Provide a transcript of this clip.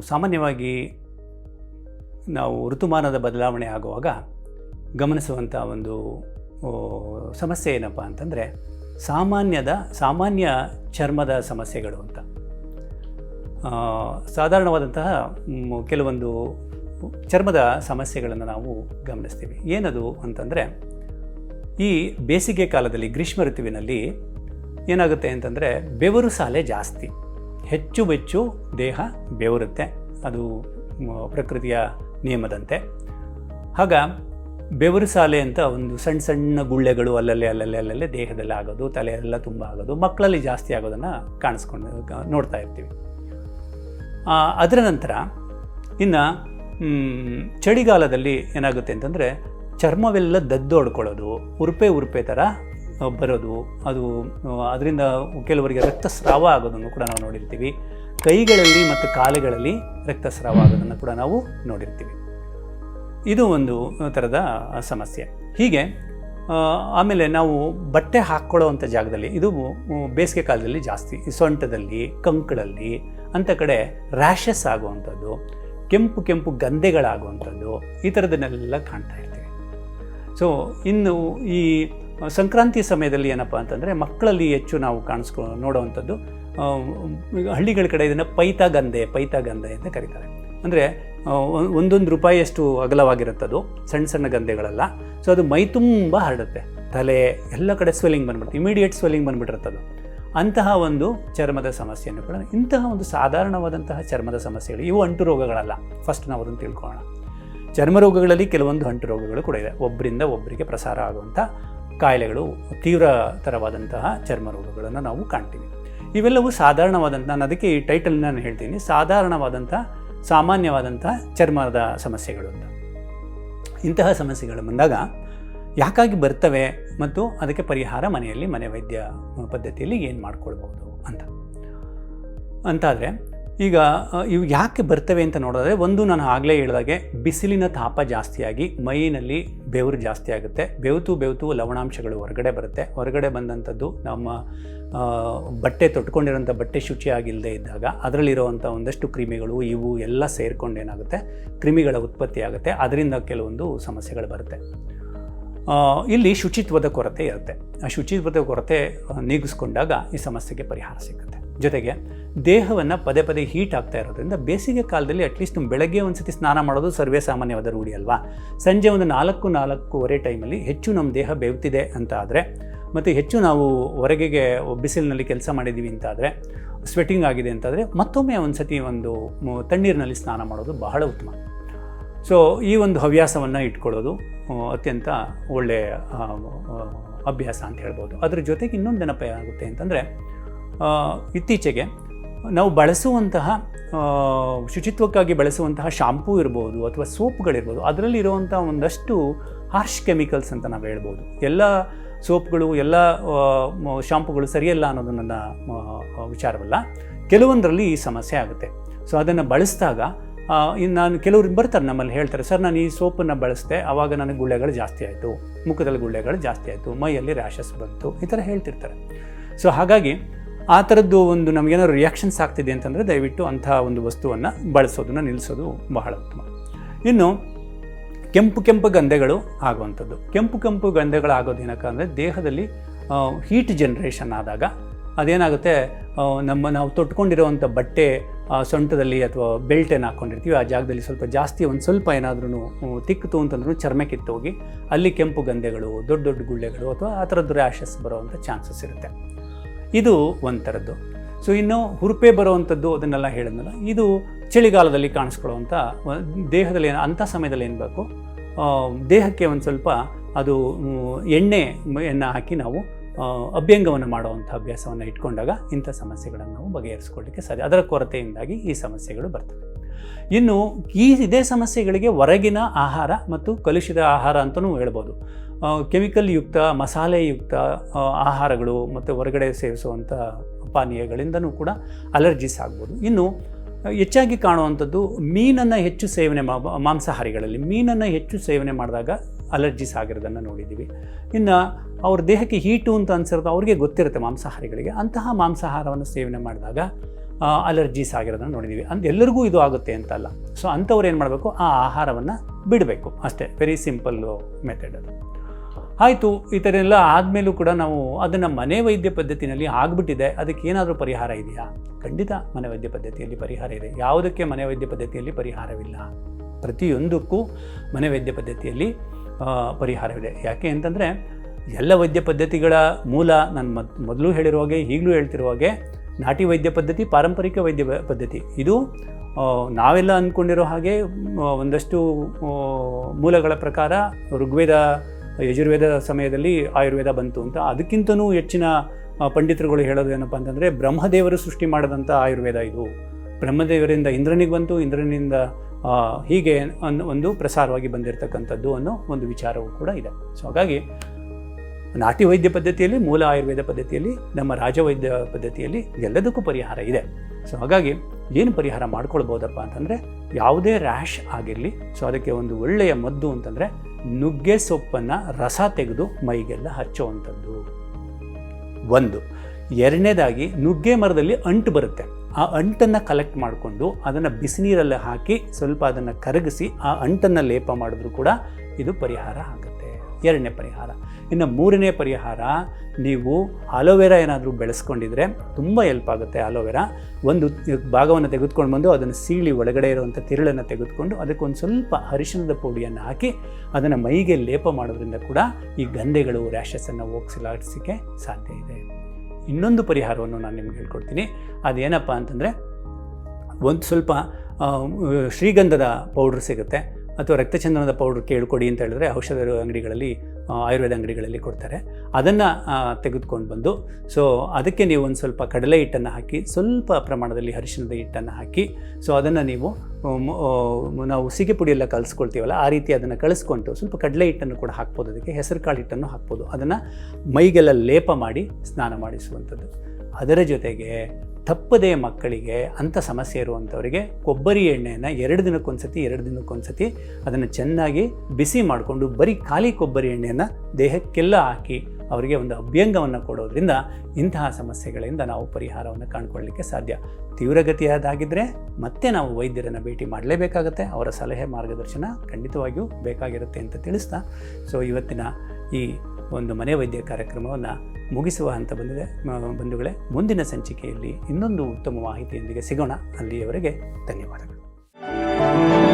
ಸಾಮಾನ್ಯವಾಗಿ ನಾವು ಋತುಮಾನದ ಬದಲಾವಣೆ ಆಗುವಾಗ ಗಮನಿಸುವಂಥ ಒಂದು ಸಮಸ್ಯೆ ಏನಪ್ಪ ಅಂತಂದರೆ ಸಾಮಾನ್ಯದ, ಸಾಮಾನ್ಯ ಚರ್ಮದ ಸಮಸ್ಯೆಗಳು ಅಂತ. ಸಾಧಾರಣವಾದಂತಹ ಕೆಲವೊಂದು ಚರ್ಮದ ಸಮಸ್ಯೆಗಳನ್ನು ನಾವು ಗಮನಿಸ್ತೀವಿ. ಏನದು ಅಂತಂದರೆ ಈ ಬೇಸಿಗೆ ಕಾಲದಲ್ಲಿ, ಗ್ರೀಷ್ಮ ಋತುವಿನಲ್ಲಿ ಏನಾಗುತ್ತೆ ಅಂತಂದರೆ ಬೆವರು ಸಾಲೆ ಜಾಸ್ತಿ. ಹೆಚ್ಚು ಹೆಚ್ಚು ದೇಹ ಬೆವರುತ್ತೆ. ಅದು ಪ್ರಕೃತಿಯ ನಿಯಮದಂತೆ. ಆಗ ಬೆವರು ಸಾಲೆ ಅಂತ ಒಂದು ಸಣ್ಣ ಸಣ್ಣ ಗುಳ್ಳೆಗಳು ಅಲ್ಲಲ್ಲಿ ಅಲ್ಲಲ್ಲಿ ಅಲ್ಲಲ್ಲಿ ದೇಹದಲ್ಲಿ ಆಗೋದು, ತಲೆಯೆಲ್ಲ ತುಂಬ ಆಗೋದು, ಮಕ್ಕಳಲ್ಲಿ ಜಾಸ್ತಿ ಆಗೋದನ್ನು ಕಾಣಿಸ್ಕೊಂಡು ನೋಡ್ತಾ ಇರ್ತೀವಿ. ಅದರ ನಂತರ ಇನ್ನು ಚಳಿಗಾಲದಲ್ಲಿ ಏನಾಗುತ್ತೆ ಅಂತಂದರೆ ಚರ್ಮವೆಲ್ಲ ದದ್ದೊಡ್ಕೊಳ್ಳೋದು, ಉರುಪೆ ಉರುಪೆ ಥರ ಬರೋದು. ಅದು ಅದರಿಂದ ಕೆಲವರಿಗೆ ರಕ್ತಸ್ರಾವ ಆಗೋದನ್ನು ಕೂಡ ನಾವು ನೋಡಿರ್ತೀವಿ. ಕೈಗಳಲ್ಲಿ ಮತ್ತು ಕಾಲುಗಳಲ್ಲಿ ರಕ್ತಸ್ರಾವ ಆಗೋದನ್ನು ಕೂಡ ನಾವು ನೋಡಿರ್ತೀವಿ. ಇದು ಒಂದು ಥರದ ಸಮಸ್ಯೆ. ಹೀಗೆ ಆಮೇಲೆ ನಾವು ಬಟ್ಟೆ ಹಾಕ್ಕೊಳ್ಳೋವಂಥ ಜಾಗದಲ್ಲಿ, ಇದು ಬೇಸಿಗೆ ಕಾಲದಲ್ಲಿ ಜಾಸ್ತಿ ಸೊಂಟದಲ್ಲಿ, ಕಂಕಳಲ್ಲಿ, ಅಂಥ ಕಡೆ ರ್ಯಾಷಸ್ ಆಗುವಂಥದ್ದು, ಕೆಂಪು ಕೆಂಪು ಗಂಧೆಗಳಾಗುವಂಥದ್ದು, ಈ ಥರದನ್ನೆಲ್ಲ ಕಾಣ್ತಾ ಇರ್ತೀವಿ. ಸೊ ಇನ್ನು ಈ ಸಂಕ್ರಾಂತಿ ಸಮಯದಲ್ಲಿ ಏನಪ್ಪ ಅಂತಂದರೆ ಮಕ್ಕಳಲ್ಲಿ ಹೆಚ್ಚು ನಾವು ಕಾಣಿಸ್ಕೊ ನೋಡುವಂಥದ್ದು ಹಳ್ಳಿಗಳ ಕಡೆ ಇದನ್ನು ಪೈತಾಗಂಧೆ ಪೈತಾಗಂಧೆ ಅಂತ ಕರೀತಾರೆ. ಅಂದರೆ ಒಂದೊಂದು ರೂಪಾಯಿಯಷ್ಟು ಅಗಲವಾಗಿರುತ್ತದು, ಸಣ್ಣ ಸಣ್ಣ ಗಂಧೆಗಳೆಲ್ಲ ಸೊ ಅದು ಮೈ ತುಂಬ ಹರಡುತ್ತೆ. ತಲೆ, ಎಲ್ಲ ಕಡೆ ಸ್ವೆಲ್ಲಿಂಗ್ ಬಂದ್ಬಿಡುತ್ತೆ ಇಮಿಡಿಯೇಟ್ ಸ್ವೆಲ್ಲಿಂಗ್ ಬಂದ್ಬಿಟ್ಟಿರ್ತದು ಅಂತಹ ಒಂದು ಚರ್ಮದ ಸಮಸ್ಯೆಯನ್ನು ಕೂಡ, ಇಂತಹ ಒಂದು ಸಾಧಾರಣವಾದಂತಹ ಚರ್ಮದ ಸಮಸ್ಯೆಗಳು, ಇವು ಅಂಟು ರೋಗಗಳಲ್ಲ. ಫಸ್ಟ್ ನಾವು ಅದನ್ನು ತಿಳ್ಕೊಳ್ಳೋಣ. ಚರ್ಮ ರೋಗಗಳಲ್ಲಿ ಕೆಲವೊಂದು ಅಂಟು ರೋಗಗಳು ಕೂಡ ಇದೆ. ಒಬ್ಬರಿಂದ ಒಬ್ಬರಿಗೆ ಪ್ರಸಾರ ಆಗುವಂಥ ಕಾಯಿಲೆಗಳು ತೀವ್ರತರವಾದಂತಹ ಚರ್ಮ ರೋಗಗಳನ್ನು ನಾವು ಕಾಣ್ತೀವಿ. ಇವೆಲ್ಲವೂ ಸಾಧಾರಣವಾದಂಥ ನಾನು ಅದಕ್ಕೆ ಈ ಟೈಟಲ್ ನಾನು ಹೇಳ್ತೀನಿ, ಸಾಧಾರಣವಾದಂಥ, ಸಾಮಾನ್ಯವಾದಂಥ ಚರ್ಮದ ಸಮಸ್ಯೆಗಳು ಅಂತ. ಇಂತಹ ಸಮಸ್ಯೆಗಳು ಬಂದಾಗ ಯಾಕಾಗಿ ಬರ್ತವೆ ಮತ್ತು ಅದಕ್ಕೆ ಪರಿಹಾರ ಮನೆಯಲ್ಲಿ ಮನೆ ವೈದ್ಯ ಪದ್ಧತಿಯಲ್ಲಿ ಏನು ಮಾಡ್ಕೊಳ್ಬೋದು ಅಂತ. ಅಂತಾದರೆ ಈಗ ಇವು ಯಾಕೆ ಬರ್ತವೆ ಅಂತ ನೋಡಿದ್ರೆ, ಒಂದು ನಾನು ಆಗಲೇ ಹೇಳಿದಾಗೆ, ಬಿಸಿಲಿನ ತಾಪ ಜಾಸ್ತಿಯಾಗಿ, ಮೈನಲ್ಲಿ ಬೆವರು ಜಾಸ್ತಿ ಆಗುತ್ತೆ. ಬೆವತು ಬೆವತು ಲವಣಾಂಶಗಳು ಹೊರಗಡೆ ಬರುತ್ತೆ. ಹೊರಗಡೆ ಬಂದಂಥದ್ದು ನಮ್ಮ ಬಟ್ಟೆ ತೊಟ್ಕೊಂಡಿರೋಂಥ ಬಟ್ಟೆ ಶುಚಿಯಾಗಿಲ್ಲದೆ ಇದ್ದಾಗ, ಅದರಲ್ಲಿರುವಂಥ ಒಂದಷ್ಟು ಕ್ರಿಮಿಗಳು, ಇವು ಎಲ್ಲ ಸೇರಿಕೊಂಡು ಏನಾಗುತ್ತೆ, ಕ್ರಿಮಿಗಳ ಉತ್ಪತ್ತಿ ಆಗುತ್ತೆ. ಅದರಿಂದ ಕೆಲವೊಂದು ಸಮಸ್ಯೆಗಳು ಬರುತ್ತೆ. ಇಲ್ಲಿ ಶುಚಿತ್ವದ ಕೊರತೆ ಇರುತ್ತೆ. ಆ ಶುಚಿತ್ವದ ಕೊರತೆ ನೀಗಿಸ್ಕೊಂಡಾಗ ಈ ಸಮಸ್ಯೆಗೆ ಪರಿಹಾರ ಸಿಗುತ್ತೆ. ಜೊತೆಗೆ ದೇಹವನ್ನು ಪದೇ ಪದೇ ಹೀಟ್ ಆಗ್ತಾ ಇರೋದ್ರಿಂದ ಬೇಸಿಗೆ ಕಾಲದಲ್ಲಿ ಅಟ್ಲೀಸ್ಟ್ ಬೆಳಗ್ಗೆ ಒಂದು ಸತಿ ಸ್ನಾನ ಮಾಡೋದು ಸರ್ವೇ ಸಾಮಾನ್ಯವಾದ ರೂಢಿ ಅಲ್ವಾ? ಸಂಜೆ ಒಂದು ನಾಲ್ಕು, ನಾಲ್ಕೂವರೆ ಟೈಮಲ್ಲಿ ಹೆಚ್ಚು ನಮ್ಮ ದೇಹ ಬೇವುತ್ತಿದೆ ಅಂತ ಆದರೆ, ಮತ್ತು ಹೆಚ್ಚು ನಾವು ಹೊರಗೆಗೆ ಬಿಸಿಲಿನಲ್ಲಿ ಕೆಲಸ ಮಾಡಿದ್ದೀವಿ ಅಂತ ಆದರೆ ಸ್ವೆಟಿಂಗ್ ಆಗಿದೆ ಅಂತಾದರೆ ಮತ್ತೊಮ್ಮೆ ಒಂದು ಸತಿ ಒಂದು ತಣ್ಣೀರಿನಲ್ಲಿ ಸ್ನಾನ ಮಾಡೋದು ಬಹಳ ಉತ್ತಮ. ಸೊ ಈ ಒಂದು ಹವ್ಯಾಸವನ್ನು ಇಟ್ಕೊಳ್ಳೋದು ಅತ್ಯಂತ ಒಳ್ಳೆಯ ಅಭ್ಯಾಸ ಅಂತ ಹೇಳ್ಬೋದು. ಅದ್ರ ಜೊತೆಗೆ ಇನ್ನೊಂದು ನೆನಪು ಏನಾಗುತ್ತೆ ಅಂತಂದರೆ ಇತ್ತೀಚೆಗೆ ನಾವು ಬಳಸುವಂತಹ ಶುಚಿತ್ವಕ್ಕಾಗಿ ಬಳಸುವಂತಹ ಶಾಂಪೂ ಇರ್ಬೋದು ಅಥವಾ ಸೋಪ್ಗಳಿರ್ಬೋದು, ಅದರಲ್ಲಿರುವಂಥ ಒಂದಷ್ಟು ಹಾರ್ಶ್ ಕೆಮಿಕಲ್ಸ್ ಅಂತ ನಾವು ಹೇಳ್ಬೋದು. ಎಲ್ಲ ಸೋಪ್ಗಳು, ಎಲ್ಲ ಶಾಂಪುಗಳು ಸರಿಯಲ್ಲ ಅನ್ನೋದು ನನ್ನ ವಿಚಾರವಲ್ಲ. ಕೆಲವೊಂದರಲ್ಲಿ ಈ ಸಮಸ್ಯೆ ಆಗುತ್ತೆ. ಸೊ, ಅದನ್ನು ಬಳಸಿದಾಗ ಇನ್ನು ನಾನು ಕೆಲವರು ಬರ್ತಾರೆ ನಮ್ಮಲ್ಲಿ ಹೇಳ್ತಾರೆ, ಸರ್, ನಾನು ಈ ಸೋಪನ್ನು ಬಳಸಿದೆ ಆವಾಗ ನನಗೆ ಗುಳ್ಳೆಗಳು ಜಾಸ್ತಿ ಆಯಿತು, ಮುಖದಲ್ಲಿ ಗುಳ್ಳೆಗಳು ಜಾಸ್ತಿ ಆಯಿತು, ಮೈಯಲ್ಲಿ ರ್ಯಾಷಸ್ ಬಂತು, ಈ ಥರ ಹೇಳ್ತಿರ್ತಾರೆ. ಸೊ, ಹಾಗಾಗಿ ಆ ಥರದ್ದು ಒಂದು ನಮಗೇನಾದ್ರು ರಿಯಾಕ್ಷನ್ಸ್ ಆಗ್ತಿದೆ ಅಂತಂದರೆ ದಯವಿಟ್ಟು ಅಂಥ ಒಂದು ವಸ್ತುವನ್ನು ಬಳಸೋದನ್ನು ನಿಲ್ಲಿಸೋದು ಬಹಳ ಉತ್ತಮ. ಇನ್ನು ಕೆಂಪು ಕೆಂಪು ಗಂಧೆಗಳು ಆಗುವಂಥದ್ದು. ಕೆಂಪು ಕೆಂಪು ಗಂಧೆಗಳು ಆಗೋದು ಅಂದರೆ ದೇಹದಲ್ಲಿ ಹೀಟ್ ಜನ್ರೇಷನ್ ಆದಾಗ ಅದೇನಾಗುತ್ತೆ ನಮ್ಮ ನಾವು ತೊಟ್ಕೊಂಡಿರುವಂಥ ಬಟ್ಟೆ ಸೊಂಟದಲ್ಲಿ ಅಥವಾ ಬೆಲ್ಟ್ ಏನು ಹಾಕ್ಕೊಂಡಿರ್ತೀವಿ ಆ ಜಾಗದಲ್ಲಿ ಸ್ವಲ್ಪ ಜಾಸ್ತಿ ಒಂದು ಸ್ವಲ್ಪ ಏನಾದ್ರೂ ತಿಕ್ಕಿತು ಅಂತಂದ್ರೂ ಚರ್ಮ ಕಿತ್ತೋಗಿ ಅಲ್ಲಿ ಕೆಂಪು ಗಂಧೆಗಳು, ದೊಡ್ಡ ದೊಡ್ಡ ಗುಳ್ಳೆಗಳು ಅಥವಾ ಆ ಥರದ್ದು ರ್ಯಾಷಸ್ ಬರೋವಂಥ ಚಾನ್ಸಸ್ ಇರುತ್ತೆ. ಇದು ಒಂಥರದ್ದು. ಥರದ್ದು ಸೊ ಇನ್ನು ಹುರುಪೆ ಬರುವಂಥದ್ದು ಅದನ್ನೆಲ್ಲ ಹೇಳಿದ್ನಲ್ಲ, ಇದು ಚಳಿಗಾಲದಲ್ಲಿ ಕಾಣಿಸ್ಕೊಳ್ಳುವಂಥ ದೇಹದಲ್ಲಿ ಅಂಥ ಸಮಯದಲ್ಲಿ ಏನು ಬೇಕು? ದೇಹಕ್ಕೆ ಒಂದು ಸ್ವಲ್ಪ ಅದು ಎಣ್ಣೆಯನ್ನು ಹಾಕಿ ನಾವು ಅಭ್ಯಂಗವನ್ನು ಮಾಡುವಂಥ ಅಭ್ಯಾಸವನ್ನು ಇಟ್ಕೊಂಡಾಗ ಇಂಥ ಸಮಸ್ಯೆಗಳನ್ನು ನಾವು ಬಗೆಹರಿಸ್ಕೊಳ್ಳಿಕ್ಕೆ ಸಾಧ್ಯ, ಅದರ ಕೊರತೆಯಿಂದಾಗಿ ಈ ಸಮಸ್ಯೆಗಳು ಬರ್ತವೆ. ಇನ್ನು ಈ, ಇದೇ ಸಮಸ್ಯೆಗಳಿಗೆ ಹೊರಗಿನ ಆಹಾರ ಮತ್ತು ಕಲುಷಿತ ಆಹಾರ ಅಂತಲೂ ಹೇಳ್ಬೋದು. ಕೆಮಿಕಲ್ ಯುಕ್ತ ಮಸಾಲೆಯುಕ್ತ ಆಹಾರಗಳು ಮತ್ತು ಹೊರಗಡೆ ಸೇವಿಸುವಂಥ ಪಾನೀಯಗಳಿಂದನೂ ಕೂಡ ಅಲರ್ಜೀಸ್ ಆಗ್ಬೋದು. ಇನ್ನು ಹೆಚ್ಚಾಗಿ ಕಾಣುವಂಥದ್ದು ಮೀನನ್ನು ಹೆಚ್ಚು ಸೇವನೆ ಮಾಂಸಾಹಾರಿಗಳಲ್ಲಿ, ಮೀನನ್ನು ಹೆಚ್ಚು ಸೇವನೆ ಮಾಡಿದಾಗ ಅಲರ್ಜಿಸ್ ಆಗಿರೋದನ್ನು ನೋಡಿದ್ದೀವಿ. ಇನ್ನು, ಅವ್ರ ದೇಹಕ್ಕೆ ಹೀಟು ಅಂತ ಅನ್ಸಿರೋದು ಅವ್ರಿಗೆ ಗೊತ್ತಿರುತ್ತೆ ಮಾಂಸಾಹಾರಿಗಳಿಗೆ. ಅಂತಹ ಮಾಂಸಾಹಾರವನ್ನು ಸೇವನೆ ಮಾಡಿದಾಗ ಅಲರ್ಜೀಸ್ ಆಗಿರೋದನ್ನು ನೋಡಿದ್ದೀವಿ. ಅಂತ ಎಲ್ಲರಿಗೂ ಇದು ಆಗುತ್ತೆ ಅಂತಲ್ಲ. ಸೊ ಅಂಥವ್ರು ಏನು ಮಾಡಬೇಕು? ಆ ಆಹಾರವನ್ನು ಬಿಡಬೇಕು. ಅಷ್ಟೇ. ವೆರಿ ಸಿಂಪಲ್ ಮೆಥಡ್ ಅದು. ಆಯಿತು, ಈ ಥರ ಎಲ್ಲ ಆದಮೇಲೂ ಕೂಡ ನಾವು ಅದನ್ನು ಮನೆ ವೈದ್ಯ ಪದ್ಧತಿನಲ್ಲಿ ಆಗಿಬಿಟ್ಟಿದೆ. ಅದಕ್ಕೆ ಏನಾದರೂ ಪರಿಹಾರ ಇದೆಯಾ? ಖಂಡಿತ ಮನೆ ವೈದ್ಯ ಪದ್ಧತಿಯಲ್ಲಿ ಪರಿಹಾರ ಇದೆ. ಯಾವುದಕ್ಕೆ ಮನೆ ವೈದ್ಯ ಪದ್ಧತಿಯಲ್ಲಿ ಪರಿಹಾರವಿಲ್ಲ? ಪ್ರತಿಯೊಂದಕ್ಕೂ ಮನೆ ವೈದ್ಯ ಪದ್ಧತಿಯಲ್ಲಿ ಪರಿಹಾರವಿದೆ. ಯಾಕೆ ಅಂತಂದರೆ, ಎಲ್ಲ ವೈದ್ಯ ಪದ್ಧತಿಗಳ ಮೂಲ ನಾನು ಮದ್, ಮೊದಲು ಹೇಳಿರುವ ಹಾಗೆ, ಈಗಲೂ ಹೇಳ್ತಿರುವ ಹಾಗೆ, ನಾಟಿ ವೈದ್ಯ ಪದ್ಧತಿ, ಪಾರಂಪರಿಕ ವೈದ್ಯ ಪದ್ಧತಿ. ಇದು ನಾವೆಲ್ಲ ಅಂದ್ಕೊಂಡಿರೋ ಹಾಗೆ ಒಂದಷ್ಟು ಮೂಲಗಳ ಪ್ರಕಾರ ಋಗ್ವೇದ ಯಜುರ್ವೇದ ಸಮಯದಲ್ಲಿ ಆಯುರ್ವೇದ ಬಂತು ಅಂತ. ಅದಕ್ಕಿಂತನೂ ಹೆಚ್ಚಿನ ಪಂಡಿತರುಗಳು ಹೇಳೋದು ಏನಪ್ಪ ಅಂತಂದರೆ, ಬ್ರಹ್ಮದೇವರು ಸೃಷ್ಟಿ ಮಾಡಿದಂಥ ಆಯುರ್ವೇದ ಇದು. ಬ್ರಹ್ಮದೇವರಿಂದ ಇಂದ್ರನಿಗೆ ಬಂತು, ಇಂದ್ರನಿಂದ ಹೀಗೆ ಅನ್ನೋ ಒಂದು ಪ್ರಸಾರವಾಗಿ ಬಂದಿರತಕ್ಕಂಥದ್ದು ಅನ್ನೋ ಒಂದು ವಿಚಾರವೂ ಕೂಡ ಇದೆ. ಸೊ ಹಾಗಾಗಿ ನಾಟಿ ವೈದ್ಯ ಪದ್ಧತಿಯಲ್ಲಿ, ಮೂಲ ಆಯುರ್ವೇದ ಪದ್ಧತಿಯಲ್ಲಿ, ನಮ್ಮ ರಾಜವೈದ್ಯ ಪದ್ಧತಿಯಲ್ಲಿ ಎಲ್ಲದಕ್ಕೂ ಪರಿಹಾರ ಇದೆ. ಸೊ ಹಾಗಾಗಿ ಏನು ಪರಿಹಾರ ಮಾಡ್ಕೊಳ್ಬೋದಪ್ಪ ಅಂತಂದರೆ ಯಾವುದೇ ರ್ಯಾಶ್ ಆಗಿರಲಿ. ಸೊ ಅದಕ್ಕೆ ಒಂದು ಒಳ್ಳೆಯ ಮದ್ದು ಅಂತಂದರೆ ನುಗ್ಗೆ ಸೊಪ್ಪನ್ನು ರಸ ತೆಗೆದು ಮೈಗೆಲ್ಲ ಹಚ್ಚುವಂಥದ್ದು. ಒಂದು. ಎರಡನೇದಾಗಿ ನುಗ್ಗೆ ಮರದಲ್ಲಿ ಅಂಟು ಬರುತ್ತೆ. ಆ ಅಂಟನ್ನು ಕಲೆಕ್ಟ್ ಮಾಡಿಕೊಂಡು ಅದನ್ನು ಬಿಸಿನೀರಲ್ಲಿ ಹಾಕಿ ಸ್ವಲ್ಪ ಅದನ್ನು ಕರಗಿಸಿ ಆ ಅಂಟನ್ನು ಲೇಪ ಮಾಡಿದ್ರೂ ಕೂಡ ಇದು ಪರಿಹಾರ ಆಗುತ್ತೆ. ಎರಡನೇ ಪರಿಹಾರ. ಇನ್ನು ಮೂರನೇ ಪರಿಹಾರ, ನೀವು ಅಲೋವೆರಾ ಏನಾದರೂ ಬೆಳೆಸ್ಕೊಂಡಿದ್ರೆ ತುಂಬ ಹೆಲ್ಪ್ ಆಗುತ್ತೆ ಅಲೋವೆರಾ. ಒಂದು ಭಾಗವನ್ನು ತೆಗೆದುಕೊಂಡು ಬಂದು ಅದನ್ನು ಸೀಳಿ ಒಳಗಡೆ ಇರುವಂಥ ತಿರುಳನ್ನು ತೆಗೆದುಕೊಂಡು ಅದಕ್ಕೊಂದು ಸ್ವಲ್ಪ ಅರಿಶಿಣದ ಪುಡಿಯನ್ನು ಹಾಕಿ ಅದನ್ನು ಮೈಗೆ ಲೇಪ ಮಾಡೋದ್ರಿಂದ ಕೂಡ ಈ ಗಂಧೆಗಳು ರ್ಯಾಷಸನ್ನು ಹೋಗಿಸಲಾಡಿಸೋಕ್ಕೆ ಸಾಧ್ಯ ಇದೆ. ಇನ್ನೊಂದು ಪರಿಹಾರವನ್ನು ನಾನು ನಿಮ್ಗೆ ಹೇಳ್ಕೊಡ್ತೀನಿ. ಅದೇನಪ್ಪ ಅಂತಂದರೆ, ಒಂದು ಸ್ವಲ್ಪ ಶ್ರೀಗಂಧದ ಪೌಡ್ರ್ ಸಿಗುತ್ತೆ. ಅಥವಾ ರಕ್ತಚಂದನದ ಪೌಡರ್ ಕೇಳ್ಕೊಡಿ ಅಂತ ಹೇಳಿದ್ರೆ ಔಷಧ ಅಂಗಡಿಗಳಲ್ಲಿ ಆಯುರ್ವೇದ ಅಂಗಡಿಗಳಲ್ಲಿ ಕೊಡ್ತಾರೆ. ಅದನ್ನು ತೆಗೆದುಕೊಂಡು ಬಂದು ಸೊ ಅದಕ್ಕೆ ನೀವು ಒಂದು ಸ್ವಲ್ಪ ಕಡಲೆ ಹಿಟ್ಟನ್ನು ಹಾಕಿ, ಸ್ವಲ್ಪ ಪ್ರಮಾಣದಲ್ಲಿ ಅರಿಶಿಣದ ಹಿಟ್ಟನ್ನು ಹಾಕಿ ಸೊ ಅದನ್ನು ನೀವು ನಾವು ಸಿಗೆ ಪುಡಿಯೆಲ್ಲ ಕಲಿಸ್ಕೊಳ್ತೀವಲ್ಲ, ಆ ರೀತಿ ಅದನ್ನು ಕಳಿಸ್ಕೊಂಡು ಸ್ವಲ್ಪ ಕಡಲೆ ಹಿಟ್ಟನ್ನು ಕೂಡ ಹಾಕ್ಬೋದು. ಅದಕ್ಕೆ ಹೆಸರು ಕಾಳು ಹಿಟ್ಟನ್ನು ಹಾಕ್ಬೋದು. ಅದನ್ನು ಮೈಗೆಲ್ಲ ಲೇಪ ಮಾಡಿ ಸ್ನಾನ ಮಾಡಿಸುವಂಥದ್ದು. ಅದರ ಜೊತೆಗೆ ತಪ್ಪದೇ ಮಕ್ಕಳಿಗೆ ಅಂಥ ಸಮಸ್ಯೆ ಇರುವಂಥವರಿಗೆ ಕೊಬ್ಬರಿ ಎಣ್ಣೆಯನ್ನು ಎರಡು ದಿನಕ್ಕೊಂದ್ಸತಿ ಎರಡು ದಿನಕ್ಕೊಂದ್ಸತಿ ಅದನ್ನು ಚೆನ್ನಾಗಿ ಬಿಸಿ ಮಾಡಿಕೊಂಡು ಬರೀ ಖಾಲಿ ಕೊಬ್ಬರಿ ಎಣ್ಣೆಯನ್ನು ದೇಹಕ್ಕೆಲ್ಲ ಹಾಕಿ ಅವರಿಗೆ ಒಂದು ಅಭ್ಯಂಗವನ್ನು ಕೊಡೋದ್ರಿಂದ ಇಂತಹ ಸಮಸ್ಯೆಗಳಿಂದ ನಾವು ಪರಿಹಾರವನ್ನು ಕಾಣ್ಕೊಳ್ಳಿಕ್ಕೆ ಸಾಧ್ಯ. ತೀವ್ರಗತಿಯಾದಾಗಿದ್ದರೆ ಮತ್ತೆ ನಾವು ವೈದ್ಯರನ್ನು ಭೇಟಿ ಮಾಡಲೇಬೇಕಾಗತ್ತೆ. ಅವರ ಸಲಹೆ ಮಾರ್ಗದರ್ಶನ ಖಂಡಿತವಾಗಿಯೂ ಬೇಕಾಗಿರುತ್ತೆ ಅಂತ ತಿಳಿಸ್ತಾ. ಸೊ ಇವತ್ತಿನ ಈ ಒಂದು ಮನೆ ವೈದ್ಯ ಕಾರ್ಯಕ್ರಮವನ್ನು ಮುಗಿಸುವ ಹಂತ ಬಂದಿದೆ. ಬಂಧುಗಳೇ ಮುಂದಿನ ಸಂಚಿಕೆಯಲ್ಲಿ ಇನ್ನೊಂದು ಉತ್ತಮ ಮಾಹಿತಿಯೊಂದಿಗೆ ಸಿಗೋಣ. ಅಲ್ಲಿಯವರೆಗೆ ಧನ್ಯವಾದಗಳು.